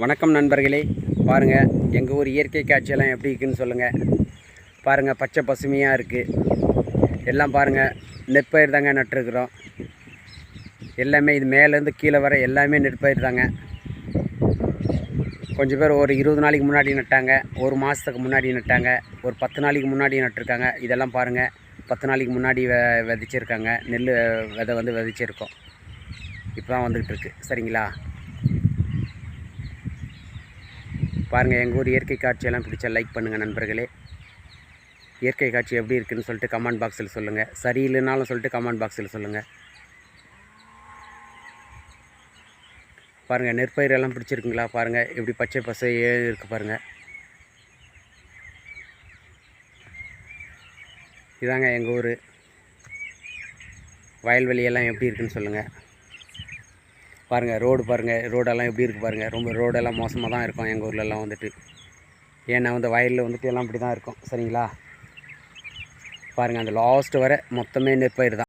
வணக்கம் நண்பர்களே. பாருங்கள் எங்கள் ஊர் இயற்கை காட்சியெல்லாம் எப்படி இருக்குன்னு சொல்லுங்கள் பாருங்கள் பச்சை பசுமையாக இருக்குது எல்லாம் பாருங்கள் நெற்பயிர் தாங்க நட்டுருக்குறோம். எல்லாமே இது மேலேருந்து கீழே வர எல்லாமே நெற்பயிர் தாங்க. கொஞ்சம் பேர் ஒரு இருபது நாளைக்கு முன்னாடி நட்டாங்க ஒரு மாதத்துக்கு முன்னாடி நட்டாங்க ஒரு பத்து நாளைக்கு முன்னாடி நட்டிருக்காங்க. இதெல்லாம் பாருங்கள் பத்து நாளைக்கு முன்னாடி வெ விதைச்சிருக்காங்க. நெல் விதை வந்து விதைச்சிருக்கோம். இப்போ தான் வந்துக்கிட்டு இருக்கு. சரிங்களா? பாருங்கள் எங்கள் ஊர் இயற்கை காட்சியெல்லாம் பிடிச்சா லைக் பண்ணுங்கள் நண்பர்களே. இயற்கை காட்சி எப்படி இருக்குதுன்னு சொல்லிட்டு கமெண்ட் பாக்ஸில் சொல்லுங்கள் சரியில்லைனாலும் சொல்லிட்டு கமெண்ட் பாக்ஸில் சொல்லுங்கள் பாருங்கள் நெற்பயிர் எல்லாம் பிடிச்சிருக்குங்களா? பாருங்கள் எப்படி பச்சை பசை இருக்குது பாருங்கள். இதாங்க எங்கள் ஊர். வயல்வெளியெல்லாம் எப்படி இருக்குன்னு சொல்லுங்கள் பாருங்கள் ரோடு பாருங்கள் ரோடெல்லாம் எப்படி இருக்குது பாருங்கள் ரொம்ப ரோடெல்லாம் மோசமாக தான் இருக்கும் எங்கள் ஊர்லெலாம் வந்துட்டு. ஏன்னா வந்து வயலில் வந்துட்டு எல்லாம் இப்படி தான் இருக்கும் சரிங்களா? பாருங்கள் அந்த லாஸ்ட்டு வரை மொத்தமே நெற்பயிர் தான்.